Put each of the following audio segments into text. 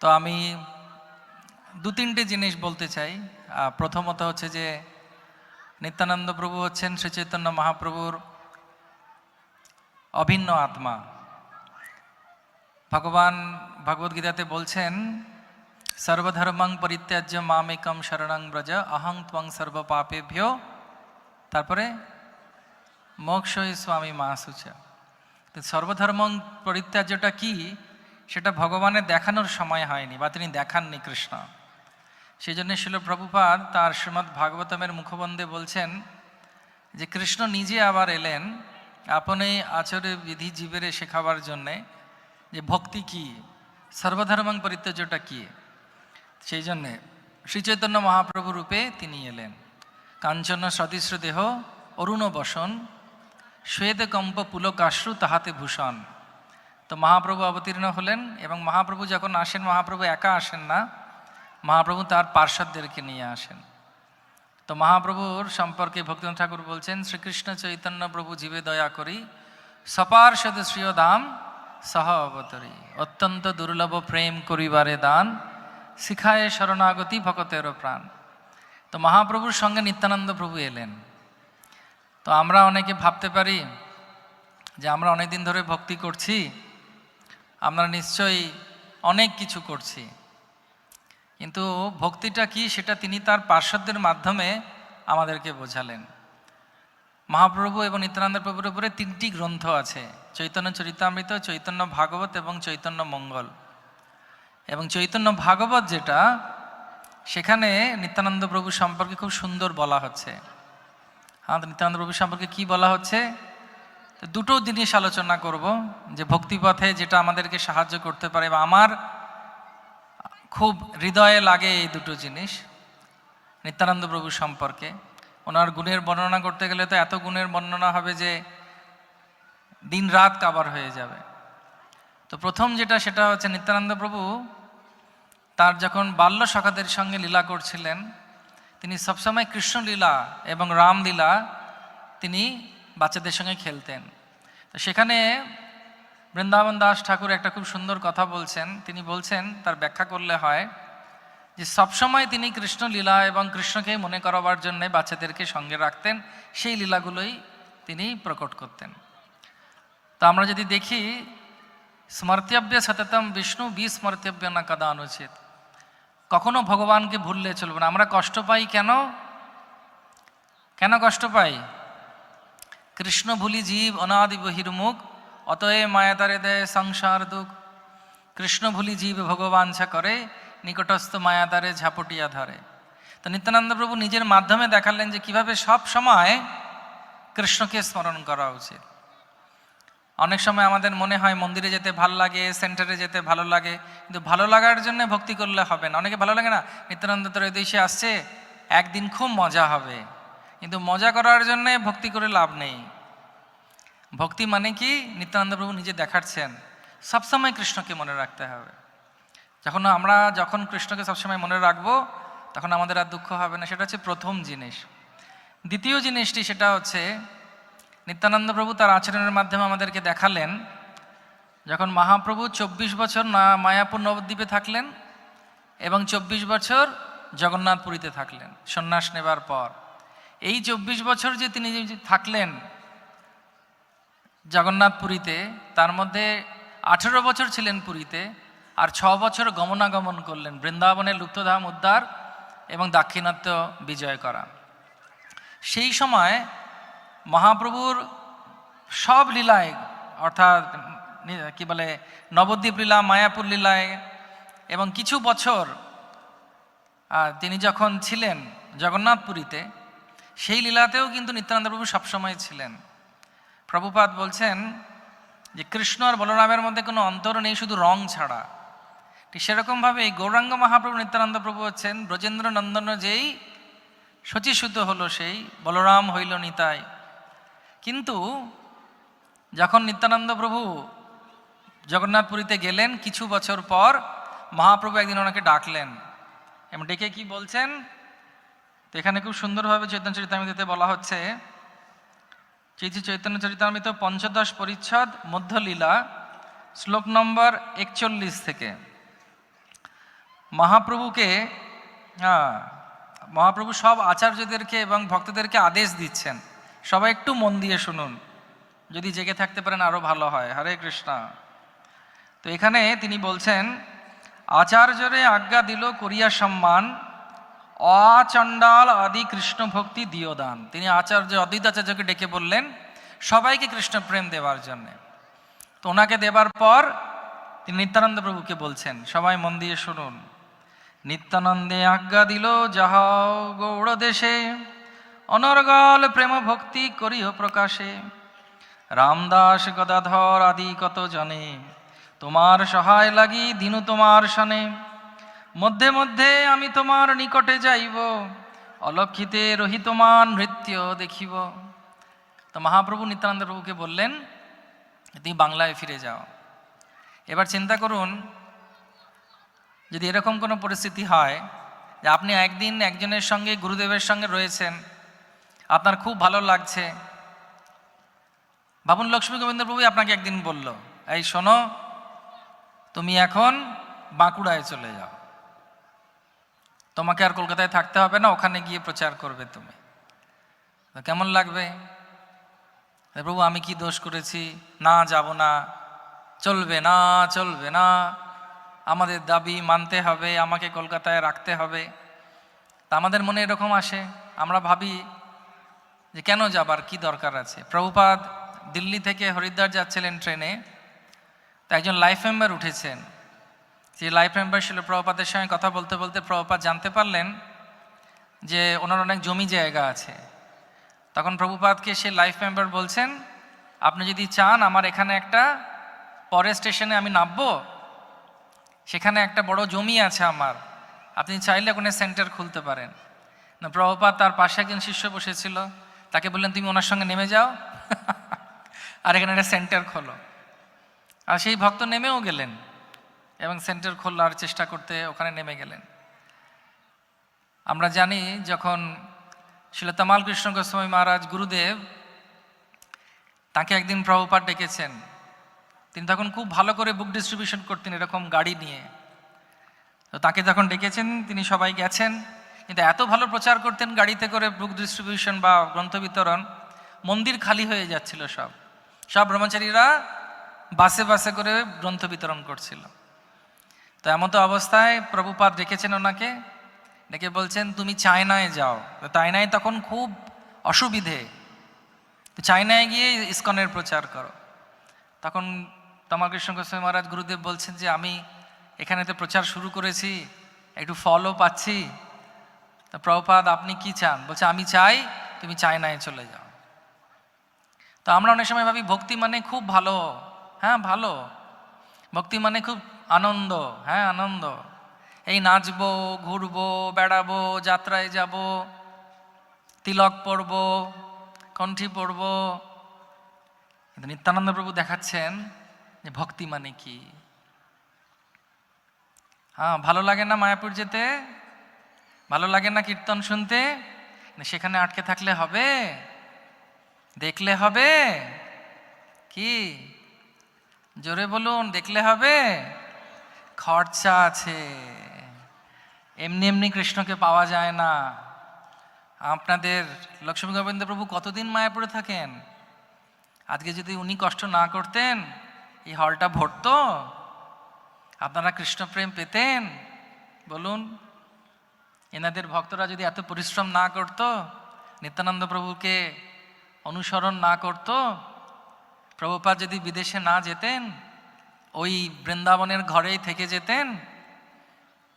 তো আমি দু তিনটে জিনিস বলতে চাই। প্রথমত হচ্ছে যে নিত্যানন্দ প্রভু হচ্ছেন শ্রী চৈতন্য মহাপ্রভুর অভিন্ন আত্মা। ভগবান ভগবদ্গীতাতে বলছেন, সর্বধর্মং পরিত্যাজ্য মামেকম শরণং ব্রজ, অহং ত্বং সর্ব পাপেভ্য তারপরে মোক্ষই স্বামী মাসুচ। তো সর্বধর্মং পরিত্যাজ্যটা কি? সেটা ভগবানের দেখানোর সময় হয়নি বা তিনি দেখাননি কৃষ্ণ। সেই জন্য শিল প্রভুপাদ তার শ্রীমৎ ভাগবতমের মুখবন্ধে বলছেন যে, কৃষ্ণ নিজে আবার এলেন আপনি আচরে বিধি জীবেরে শেখাবার জন্যে যে, ভক্তি কি? সর্বধর্মং পরিত্যাজ্যটা কি? সেই জন্যে শ্রী চৈতন্য মহাপ্রভু রূপে তিনি এলেন। কাঞ্চন সদৃশ্য দেহ অরুণ বসন শ্বেত কম্প পুলকাশ্রু তাহাতে ভূষণ। তো মহাপ্রভু অবতীর্ণ হলেন এবং মহাপ্রভু যখন আসেন, মহাপ্রভু একা আসেন না, মহাপ্রভু তার পার্শ্বদেরকে নিয়ে আসেন। তো মহাপ্রভুর সম্পর্কে ভক্তিনাথ ঠাকুর বলছেন, শ্রীকৃষ্ণ চৈতন্য প্রভু জীবে দয়া করি সপার্ষদ শ্রীয় দাম সহ অবতরী। অত্যন্ত দুর্লভ প্রেম করিবারে দান, শিখায় শরণাগতি ভকতেরও প্রাণ। তো মহাপ্রভুর সঙ্গে নিত্যানন্দ প্রভু এলেন। তো আমরা অনেকে ভাবতে পারি যে আমরা অনেক দিন ধরে ভক্তি করছি আমরা নিশ্চয়ই অনেক কিছু করছি। কিন্তু ভক্তিটা কি সেটা তিনি তার পার্শ্বদের মাধ্যমে আমাদেরকে বোঝালেন। মহাপ্রভু এবং নিত্যানন্দ প্রভুর উপরে তিনটি গ্রন্থ আছে, চৈতন্য চরিতামৃত, চৈতন্য ভাগবত এবং চৈতন্য মঙ্গল। এবং চৈতন্য ভাগবত যেটা, সেখানে নিত্যানন্দ প্রভু সম্পর্কে খুব সুন্দর বলা হচ্ছে। হ্যাঁ নিত্যানন্দ প্রভু সম্পর্কে কি বলা হচ্ছে? দুটো জিনিস আলোচনা করব, যে ভক্তিপথে যেটা আমাদেরকে সাহায্য করতে পারে বা আমার খুব হৃদয়ে লাগে এই দুটো জিনিস, নিত্যানন্দ প্রভু সম্পর্কে। ওনার গুণের বর্ণনা করতে গেলে তো এত গুণের বর্ণনা হবে যে দিন রাত কাবার হয়ে যাবে। তো প্রথম যেটা সেটা হচ্ছে নিত্যানন্দ প্রভু তার যখন বাল্য সখাদের সঙ্গে লীলা করছিলেন, তিনি সবসময় কৃষ্ণলীলা এবং রামলীলা তিনি বাচ্চাদের সঙ্গে খেলতেন। সেখানে বৃন্দাবন দাস ঠাকুর একটা খুব সুন্দর কথা বলছেন। তিনি বলছেন, তার ব্যাখ্যা করলে হয় যে সবসময় তিনি কৃষ্ণ লীলা এবং কৃষ্ণকে মনে করাবার জন্য বাচ্চাদেরকে সঙ্গে রাখতেন, সেই লীলাগুলোই তিনি প্রকট করতেন। তো আমরা যদি দেখি স্মর্তব্য সততম বিষ্ণু বিস্মর্তব্য না কদা অনুচিত। কখনো ভগবানকে ভুললে চলবে না। আমরা কষ্ট পাই কেন? কেন কষ্ট পাই? কৃষ্ণ ভুলি জীব অনাদি বহির্মুখ অতএ মায়াতারে দেয় সংসার দুঃখ। কৃষ্ণ ভুলি জীব ভগবাঞ্ছা করে, নিকটস্থ মায়াতারে ঝাপটিয়া ধরে। তো নিত্যানন্দ প্রভু নিজের মাধ্যমে দেখালেন যে কীভাবে সব সময় কৃষ্ণকে স্মরণ করা উচিত। অনেক সময় আমাদের মনে হয় মন্দিরে যেতে ভালো লাগে, সেন্টারে যেতে ভালো লাগে, কিন্তু ভালো লাগার জন্য ভক্তি করলে হবে না। অনেকে ভালো লাগে না? নিত্যানন্দ ত্রয়োদশী আসছে, একদিন খুব মজা হবে। কিন্তু মজা করার জন্যে ভক্তি করে লাভ নেই। ভক্তি মানে কি? নিত্যানন্দ প্রভু নিজে দেখাচ্ছেন। সবসময় কৃষ্ণকে মনে রাখতে হবে। যখন আমরা যখন কৃষ্ণকে সবসময় মনে রাখব, তখন আমাদের আর দুঃখ হবে না। সেটা হচ্ছে প্রথম জিনিস। দ্বিতীয় জিনিসটি সেটা হচ্ছে, নিত্যানন্দ প্রভু তার আচরণের মাধ্যমে আমাদেরকে দেখালেন। যখন মহাপ্রভু চব্বিশ বছর না মায়াপুর নবদ্বীপে থাকলেন এবং চব্বিশ বছর জগন্নাথপুরীতে থাকলেন, সন্ন্যাস নেবার পর। এই চব্বিশ বছর যে তিনি থাকলেন জগন্নাথপুরীতে তার মধ্যে আঠেরো বছর ছিলেন পুরীতে আর ছ বছর গমনাগমন করলেন বৃন্দাবনের লুপ্তধাম উদ্ধার এবং দাক্ষিণাত্য বিজয় করা। সেই সময় মহাপ্রভুর সব লীলায় অর্থাৎ কি বলে নবদ্বীপ লীলা, মায়াপুর লীলায় এবং কিছু বছর তিনি যখন ছিলেন জগন্নাথপুরীতে সেই লীলাতেও কিন্তু নিত্যানন্দ প্রভু সবসময় ছিলেন। প্রভুপাত বলছেন যে, কৃষ্ণ আর বলরামের মধ্যে কোনো অন্তর নেই, শুধু রং ছাড়া। ঠিক সেরকমভাবে এই গৌরাঙ্গ মহাপ্রভু নিত্যানন্দ প্রভু হচ্ছেন ব্রজেন্দ্র নন্দন যেই শচীসূত হলো সেই, বলরাম হইল নিতাই। কিন্তু যখন নিত্যানন্দ প্রভু জগন্নাথপুরীতে গেলেন, কিছু বছর পর মহাপ্রভু একদিন ওনাকে ডাকলেন। এবং ডেকে কি বলছেন? এখানে খুব সুন্দরভাবে চৈতন্য চরিতামিতে বলা হচ্ছে চৈতি চৈতন্য চরিতামিত পঞ্চদশ পরিচ্ছদ, মধ্যলীলা, শ্লোক নম্বর একচল্লিশ থেকে। মহাপ্রভুকে মহাপ্রভু সব আচার্যদেরকে এবং ভক্তদেরকে আদেশ দিচ্ছেন। সবাই একটু মন দিয়ে শুনুন। যদি জেগে থাকতে পারেন আরও ভালো হয়। হরে কৃষ্ণা। তো এখানে তিনি বলছেন, আচার্যরে আজ্ঞা দিল করিয়া সম্মান অচণ্ডাল আদি কৃষ্ণ ভক্তি দিও দান। তিনি আচার্য অদ্বৈত আচার্যকে ডেকে বললেন, সবাইকে কৃষ্ণ প্রেম দেওয়ার জন্যে। তো ওনাকে দেবার পর তিনি নিত্যানন্দ প্রভুকে বলছেন, সবাই মন দিয়ে শুনুন। নিত্যানন্দে আজ্ঞা দিল, যাহাও গৌড় দেশে, অনর্গল প্রেম ভক্তি করিও প্রকাশে। রামদাস গদাধর আদি কত জনে তোমার সহায় লাগি দিনু তোমার সনে। মধ্যে মধ্যে আমি তোমার নিকটে যাইব। অলক্ষিতে রহিতমান নৃত্য দেখিব। তো মহাপ্রভু নিত্যানন্দ প্রভুকে বললেন, তুমি বাংলায় ফিরে যাও। এবার চিন্তা করুন, যদি এরকম কোনো পরিস্থিতি হয় যে আপনি একদিন একজনের সঙ্গে, গুরুদেবের সঙ্গে রয়েছেন, আপনার খুব ভালো লাগছে। ভাবুন, লক্ষ্মী গোবিন্দ প্রভু আপনাকে একদিন বলল, এই শোনো, তুমি এখন বাঁকুড়ায় চলে যাও। তোমাকে আর কলকাতায় থাকতে হবে না, ওখানে গিয়ে প্রচার করবে তুমি। কেমন লাগবে? প্রভু, আমি কি দোষ করেছি? না, যাব না। চলবে না চলবে না। আমাদের দাবি মানতে হবে, আমাকে কলকাতায় রাখতে হবে। তা আমাদের মনে এরকম আসে। আমরা ভাবি যে কেন যাবার কি দরকার আছে। প্রভুপাদ দিল্লি থেকে হরিদ্বার যাচ্ছিলেন ট্রেনে। তো একজন লাইফ মেম্বার উঠেছেন। যে লাইফ মেম্বার ছিল প্রভুপাদের সঙ্গে কথা বলতে বলতে প্রভুপাদ জানতে পারলেন যে ওনার অনেক জমি জায়গা আছে। তখন প্রভুপাতকে সে লাইফ মেম্বার বলছেন, আপনি যদি চান আমার এখানে একটা পরের স্টেশনে আমি নামবো, সেখানে একটা বড় জমি আছে আমার, আপনি চাইলে ওখানে সেন্টার খুলতে পারেন। না প্রভুপাদ তার পাশে একজন শিষ্য বসেছিল, তাকে বললেন, তুমি ওনার সঙ্গে নেমে যাও, আর এখানে একটা সেন্টার খোলো। আর সেই ভক্ত নেমেও গেলেন। এবং সেন্টার খোলার চেষ্টা করতে ওখানে নেমে গেলেন। আমরা জানি যখন শিল তামাল কৃষ্ণ গোস্বামী মহারাজ গুরুদেব তাকে একদিন প্রভুপাত ডেকেছেন, তিনি তখন খুব ভালো করে বুক ডিস্ট্রিবিউশন করতেন এরকম গাড়ি নিয়ে। তো তাকে যখন ডেকেছেন, তিনি সবাই গেছেন, কিন্তু এত ভালো প্রচার করতেন গাড়িতে করে বুক ডিস্ট্রিবিউশন বা গ্রন্থ বিতরণ, মন্দির খালি হয়ে যাচ্ছিল সব। সব ব্রহ্মচারীরা বাসে বাসে করে গ্রন্থ বিতরণ করছিল। তো এমন তো অবস্থায় প্রভুপাদ ডেকেছেন ওনাকে, ডেকে বলছেন, তুমি চায়নায় যাও। তো চায়নায় তখন খুব অসুবিধে। তো চায়নায় গিয়ে ইস্কনের প্রচার করো। তখন তমাল কৃষ্ণ গোস্বামী মহারাজ গুরুদেব বলছেন যে, আমি এখানে তো প্রচার শুরু করেছি, একটু ফলও পাচ্ছি। তো প্রভুপাদ, আপনি কি চান? বলছে, আমি চাই তুমি চায়নায় চলে যাও। তো আমরা অনেক সময় ভাবি, ভক্তি মানে খুব ভালো। হ্যাঁ ভালো। ভক্তি মানে খুব আনন্দ হ্যাঁ আনন্দ। এই নাচবো, ঘুরবো, বেড়াবো, যাত্রায় যাব, তিলক পরব কণ্ঠী পরব কিন্তু নিত্যানন্দ প্রভু দেখাচ্ছেন যে ভক্তি মানে কি। হ্যাঁ ভালো লাগে না মায়াপুর যেতে? ভালো লাগে না কীর্তন শুনতে? সেখানে আটকে থাকলে হবে? দেখলে হবে? কি? জোরে বলুন, দেখলে হবে? খরচা আছে। এমনি এমনি কৃষ্ণকে পাওয়া যায় না। আপনাদের লক্ষ্মী গোবিন্দ প্রভু কতদিন মায়াপুরে থাকেন? আজকে যদি উনি কষ্ট না করতেন, এই হলটা ভরত? আপনারা কৃষ্ণপ্রেম পেতেন? বলুন, এনাদের ভক্তরা যদি এত পরিশ্রম না করত, নিত্যানন্দ প্রভুকে অনুসরণ না করত প্রভুপাদ যদি বিদেশে না যেতেন, ওই বৃন্দাবনের ঘরেই থেকে যেতেন,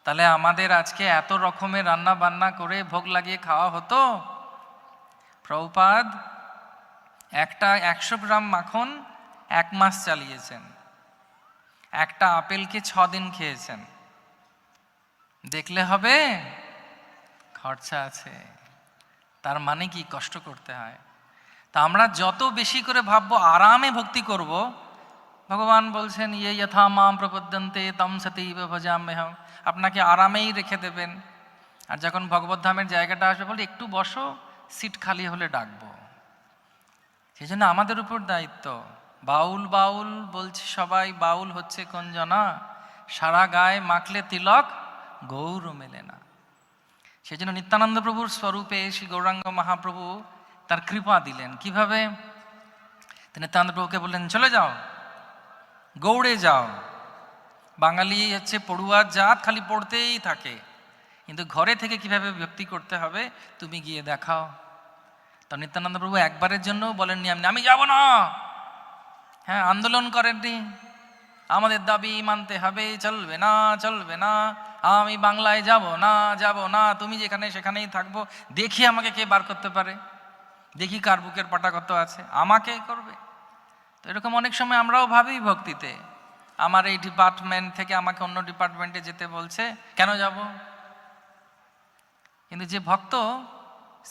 তাহলে আমাদের আজকে এত রকমের রান্না বান্না করে ভোগ লাগিয়ে খাওয়া হতো। প্রভুপাদ একটা একশো গ্রাম মাখন এক মাস চালিয়েছেন। একটা আপেলকে ছ দিন খেয়েছেন। দেখলে হবে, খরচা আছে। তার মানে কি কষ্ট করতে হয়? তা আমরা যত বেশি করে ভাববো, আরামে ভক্তি করব, ভগবান বলছেন ইয়ে যথা মাম প্রপদ্যন্তে তম সতীব ভজাম্যহম। আপনাকে আরামেই রেখে দেবেন। আর যখন ভগবত ধামের জায়গাটা আসবে বলে একটু বসো, সিট খালি হলে ডাকবো। সেই জন্য আমাদের উপর দায়িত্ব। বাউল বাউল বলছে সবাই, বাউল হচ্ছে কোন জনা? সারা গায়ে মাখলে তিলক, গৌর মেলে না। সেই জন্য নিত্যানন্দ প্রভুর স্বরূপে, শ্রী গৌরাঙ্গ মহাপ্রভু তার কৃপা দিলেন। কীভাবে? তিনি নিত্যানন্দ বললেন, চলে যাও, গৌড়ে যাও। বাঙালি হচ্ছে পড়ুয়ার জাত খালি পড়তেই থাকে। কিন্তু ঘরে থেকে কীভাবে ভক্তি করতে হবে, তুমি গিয়ে দেখাও। তো নিত্যানন্দ প্রভু একবারের জন্য বলেননি, আমি আমি যাব না। হ্যাঁ আন্দোলন করেননি। আমাদের দাবি মানতে হবে, চলবে না চলবে না। আমি বাংলায় যাব না যাব না। তুমি যেখানে সেখানেই থাকব। দেখি আমাকে কে বার করতে পারে। দেখি কার বুকের পাটা কত আছে, আমাকে করবে। তো এরকম অনেক সময় আমরাও ভাবি ভক্তিতে, আমার এই ডিপার্টমেন্ট থেকে আমাকে অন্য ডিপার্টমেন্টে যেতে বলছে, কেন যাব? কিন্তু যে ভক্ত,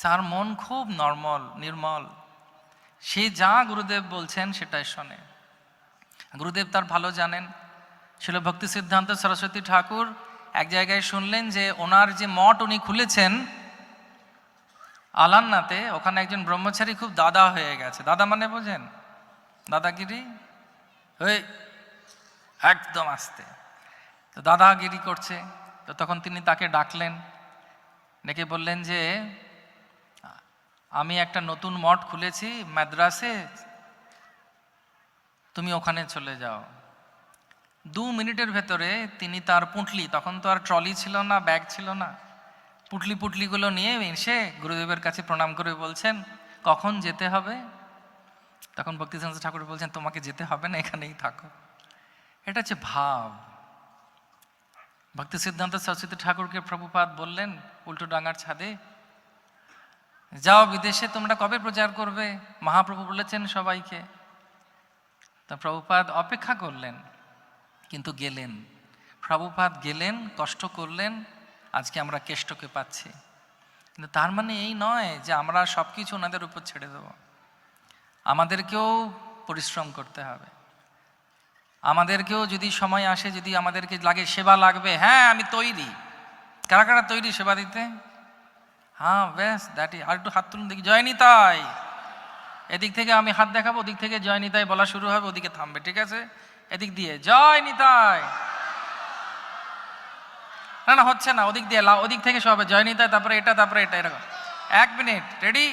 তার মন খুব নর্মল, নির্মল। সে যা গুরুদেব বলছেন সেটাই শোনে। গুরুদেব তার ভালো জানেন। ছিল ভক্তি সিদ্ধান্ত সরস্বতী ঠাকুর এক জায়গায় শুনলেন যে ওনার যে মঠ উনি খুলেছেন আলান্নাতে ওখানে একজন ব্রহ্মচারী খুব দাদা হয়ে গেছে। দাদা মানে বোঝেন? দাদাগিরি? ওই একদম আসতে। তো দাদাগিরি করছে। তো তখন তিনি তাকে ডাকলেন। ডেকে বললেন যে, আমি একটা নতুন মঠ খুলেছি মাদ্রাসে। তুমি ওখানে চলে যাও। দু মিনিটের ভেতরে তিনি তার পুঁটলি, তখন তো আর ট্রলি ছিল না, ব্যাগ ছিল না। পুটলি পুটলিগুলো নিয়ে এসে গুরুদেবের কাছে প্রণাম করে বলছেন, কখন যেতে হবে? তখন ভক্তিচন্দ্র ঠাকুর বলছেন, তোমাকে যেতে হবে না, এখানেই থাকো। এটা হচ্ছে ভাব। ভক্তি সিদ্ধান্ত সরস্বতী ঠাকুরকে প্রভুপাদ বললেন, উল্টো ডাঙ্গার ছাদে যাও বিদেশে, তোমরা কবে প্রচার করবে? মহাপ্রভু বলেছেন সবাইকে। তা প্রভুপাদ অপেক্ষা করলেন, কিন্তু গেলেন। প্রভুপাদ গেলেন, কষ্ট করলেন আজকে আমরা কেষ্টকে পাচ্ছি। কিন্তু তার মানে এই নয় যে আমরা সব কিছু ওনাদের উপর ছেড়ে দেব। আমাদেরকেও পরিশ্রম করতে হবে। আমাদেরকেও যদি সময় আসে, যদি আমাদেরকে লাগে, সেবা লাগবে হ্যাঁ আমি তৈরি। কারা কারা তৈরি সেবা দিতে? হ্যাঁ ব্যাস দ্যাট আর একটু হাত তুলুন দেখি। জয়নি তাই এদিক থেকে আমি হাত দেখাবো, ওদিক থেকে জয় নিতাই বলা শুরু হবে, ওদিকে থামবে, ঠিক আছে? এদিক দিয়ে জয় নিতাই না না, হচ্ছে না, ওদিক দিয়ে ওদিক থেকে সব হবে জয় নিতাই তারপরে এটা তারপরে এটা, এরকম। এক মিনিট, রেডি?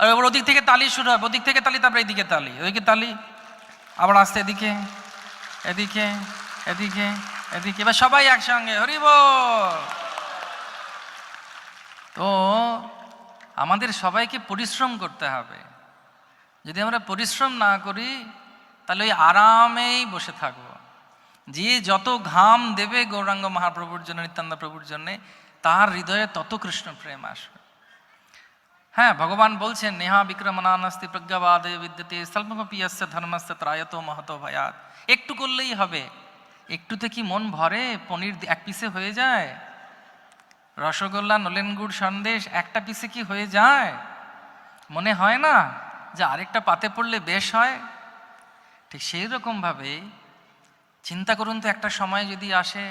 আর ওদিক থেকে তালি শুরু হবে, ওদিক থেকে তালি, তারপরে এদিকে তালি ওদিকে তালি, আবার আসতে এদিকে এদিকে এদিকে এদিকে, এবার সবাই একসঙ্গে হরিব তো আমাদের সবাইকে পরিশ্রম করতে হবে। যদি আমরা পরিশ্রম না করি, তাহলে ওই আরামেই বসে থাকব। যে যত ঘাম দেবে গৌরাঙ্গ মহাপ্রভুর জন্য, নিত্যানন্দ প্রভুর জন্যে, তার হৃদয়ে তত কৃষ্ণ প্রেম আসবে। হ্যাঁ ভগবান বলছেন, নেহা বিক্রমণানাস্তি প্রজ্ঞাবাদে বিদ্যতে স্বল্পপিয়স্য ধর্মস্য ত্রায়ত মহত ভয়াত একটু করলেই হবে। একটুতে কি মন ভরে? পনির এক পিসে হয়ে যায়? রসগোল্লা, নলেন গুড়, সন্দেশ, একটা পিসে কি হয়ে যায়? মনে হয় না? যে আরেকটা পাতে পড়লে বেশ হয়, ঠিক সেই রকমভাবে চিন্তা করুন তো একটা সময় যদি আসে,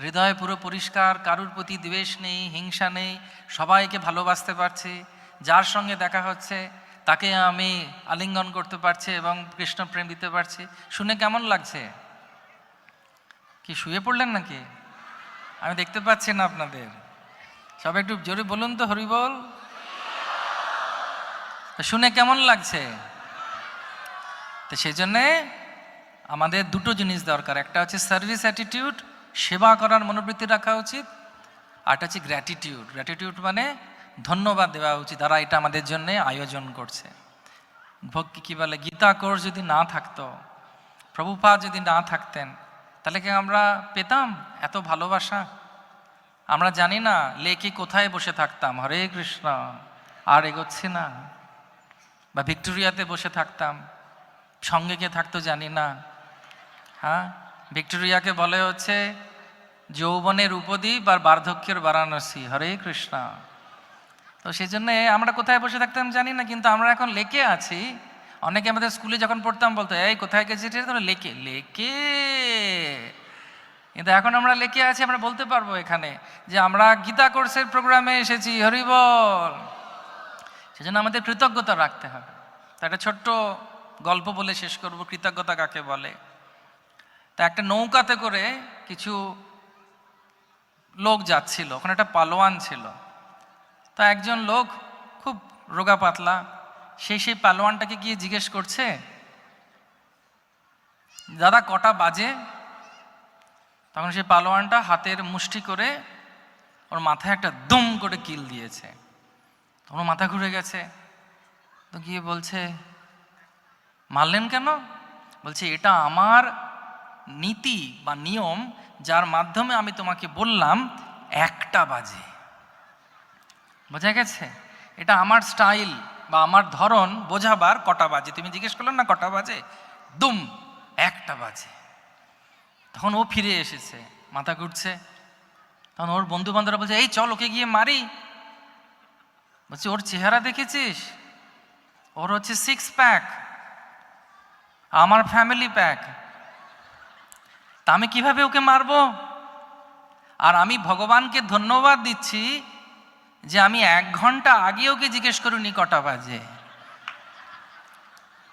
হৃদয় পুরো পরিষ্কার, কারুর প্রতি দ্বেষ নেই, হিংসা নেই, সবাইকে ভালোবাসতে পারছি, যার সঙ্গে দেখা হচ্ছে, তাকে আমি আলিঙ্গন করতে পারছি এবং কৃষ্ণ প্রেম দিতে পারছি, শুনে কেমন লাগছে? কি শুয়ে পড়লেন নাকি? আমি দেখতে পাচ্ছি না আপনাদের। সবাই একটু জোরে বলুন তো, হরিবল। শুনে কেমন লাগছে? তো সেই জন্যে আমাদের দুটো জিনিস দরকার। একটা হচ্ছে সার্ভিস অ্যাটিটিউড সেবা করার মনোবৃত্তি রাখা উচিত। আরটা হচ্ছে গ্র্যাটিটিউড গ্র্যাটিটিউড মানে ধন্যবাদ দেওয়া উচিত। তারা এটা আমাদের জন্য আয়োজন করছে। ভক্তি কী বলে? গীতা কোর্স যদি না থাকতো, প্রভুপা যদি না থাকতেন, তাহলে কি আমরা পেতাম এত ভালোবাসা? আমরা জানি না লেকে কোথায় বসে থাকতাম? হরে কৃষ্ণ, আর এগোচ্ছি না। বা ভিক্টোরিয়াতে বসে থাকতাম। সঙ্গে কে থাকতো জানি না। হ্যাঁ? ভিক্টোরিয়াকে বলে হচ্ছে যৌবনের উপদ্বীপ আর বার্ধক্যের বারাণসী। হরে কৃষ্ণ। তো সেই জন্যে আমরা কোথায় বসে থাকতাম জানি না, কিন্তু আমরা এখন লেকে আছি। অনেকে আমাদের স্কুলে যখন পড়তাম বলতো, এই, কোথায় গেছি লেকে। লেকে? কিন্তু এখন আমরা লেকে আছি, আমরা বলতে পারব এখানে যে আমরা গীতা কোর্সের প্রোগ্রামে এসেছি। হরিবল সেজন্য আমাদের কৃতজ্ঞতা রাখতে হবে। তা একটা ছোট্ট গল্প বলে শেষ করব, কৃতজ্ঞতা কাকে বলে? তা একটা নৌকাতে করে কিছু লোক যাচ্ছিল, ওখানে একটা পালোয়ান ছিল। তা একজন লোক খুব রোগা পাতলা সেই সেই পালোয়ানটাকে গিয়ে জিজ্ঞেস করছে, দাদা, কটা বাজে? তখন সেই পালোয়ানটা হাতের মুষ্টি করে ওর মাথায় একটা দম করে কিল দিয়েছে। ওর মাথা ঘুরে গেছে। তো গিয়ে বলছে, মারলেন কেন? বলছে, এটা আমার নীতি বা নিয়ম যার মাধ্যমে আমি তোমাকে বললাম একটা বাজে। বোঝা গেছে? এটা আমার স্টাইল বা আমার ধরন বোঝাবার কটা বাজে। তুমি জিজ্ঞেস করলে না কটা বাজে? দুম, একটা বাজে। তখন ও ফিরে এসেছে, মাথা ঘুরছে। তখন ওর বন্ধু বান্ধবরা বলছে, এই চল, ওকে গিয়ে মারি। বলছে, ওর চেহারা দেখেছিস? ওর হচ্ছে সিক্স প্যাক আমার ফ্যামিলি প্যাক তা আমি কীভাবে ওকে মারবো? আর আমি ভগবানকে ধন্যবাদ দিচ্ছি যে আমি এক ঘণ্টা আগে ওকে জিজ্ঞেস করিনি কটা বাজে।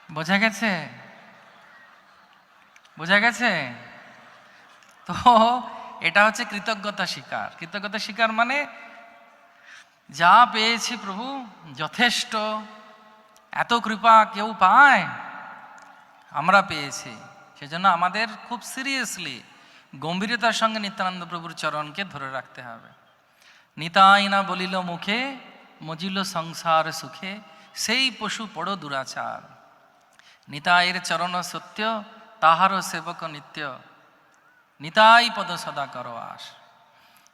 বোঝা গেছে? বোঝা গেছে? তো এটা হচ্ছে কৃতজ্ঞতা স্বীকার। কৃতজ্ঞতা স্বীকার মানে যা পেয়েছি প্রভু, যথেষ্ট। এত কৃপা কেউ পায়? আমরা পেয়েছি। সেজন্য আমাদের খুব সিরিয়াসলি গম্ভীরতার সঙ্গে নিত্যানন্দ প্রভুর চরণকে ধরে রাখতে হবে। নিতাই না বলিল মুখে, মজিল সংসার সুখে, সেই পশু পড়ো দুরাচার। নিতাইয়ের চরণ সত্য, তাহারও সেবক নিত্য। নিতাই পদ সদা করো আস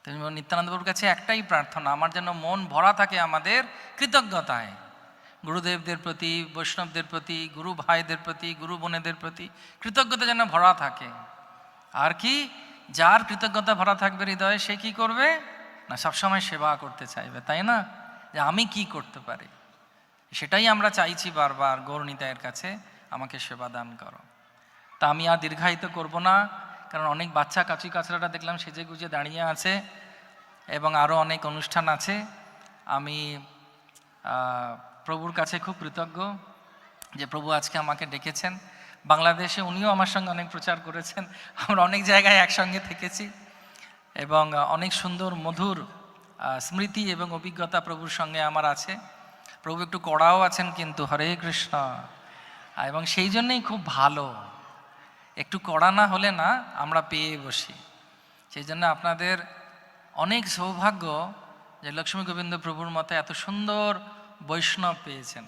তুমি নিত্যানন্দ প্রভুর কাছে একটাই প্রার্থনা, আমার যেন মন ভরা থাকে আমাদের কৃতজ্ঞতায়। গুরুদেবদের প্রতি, বৈষ্ণবদের প্রতি, গুরু ভাইদের প্রতি, গুরু বোনেদের প্রতি কৃতজ্ঞতা যেন ভরা থাকে। আর কি? যার কৃতজ্ঞতা ভরা থাকবে হৃদয়ে, সে কি করবে? না, সবসময় সেবা করতে চাইবে, তাই না? যে আমি কি করতে পারি? সেটাই আমরা চাইছি বারবার, গৌরনীতায়ের কাছে, আমাকে সেবা দান করো। তা আমি আর দীর্ঘায়িত করব না। কারণ অনেক বাচ্চা কাচি কাছড়াটা দেখলাম, সেজে গুজে দাঁড়িয়ে আছে এবং আরও অনেক অনুষ্ঠান আছে। আমি প্রভুর কাছে খুব কৃতজ্ঞ যে প্রভু আজকে আমাকে ডেকেছেন। বাংলাদেশে উনিও আমার সঙ্গে অনেক প্রচার করেছেন। আমরা অনেক জায়গায় একসঙ্গে থেকেছি এবং অনেক সুন্দর, মধুর স্মৃতি এবং অভিজ্ঞতা প্রভুর সঙ্গে আমার আছে। প্রভু একটু কড়াও আছেন কিন্তু হরে কৃষ্ণ। এবং সেই জন্যেই খুব ভালো। একটু কড়া না হলে না আমরা পেয়ে বসি। সেই জন্য আপনাদের অনেক সৌভাগ্য যে লক্ষ্মী গোবিন্দ প্রভুর মতো এত সুন্দর বৈষ্ণব পেয়েছেন।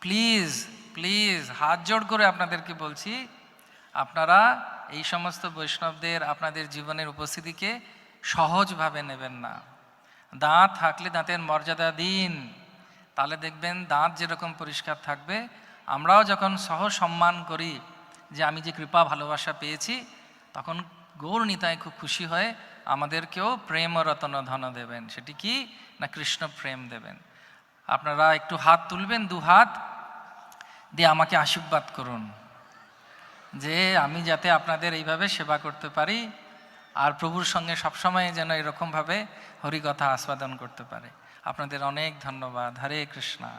প্লিজ প্লিজ হাত জোড় করে আপনাদেরকে বলছি, আপনারা এই সমস্ত বৈষ্ণবদের আপনাদের জীবনের উপস্থিতিকে সহজভাবে নেবেন না। দাঁত থাকলে দাঁতের মর্যাদা দিন। তাহলে দেখবেন দাঁত যেরকম পরিষ্কার থাকবে, আমরাও যখন সহ সম্মান করি যে আমি যে কৃপা, ভালোবাসা পেয়েছি, তখন গৌর নিতায় খুব খুশি হয়ে আমাদেরকেও প্রেম রতন ধন দেবেন। সেটি কি? না কৃষ্ণ প্রেম দেবেন। আপনারা একটু হাত তুলবেন, দু হাত, দিয়ে আমাকে আশীর্বাদ করুন যে আমি যাতে আপনাদের এইভাবে সেবা করতে পারি, আর প্রভুর সঙ্গে সবসময় যেন এরকমভাবে হরিকথা আস্বাদন করতে পারে। আপনাদের অনেক ধন্যবাদ। হরে কৃষ্ণা।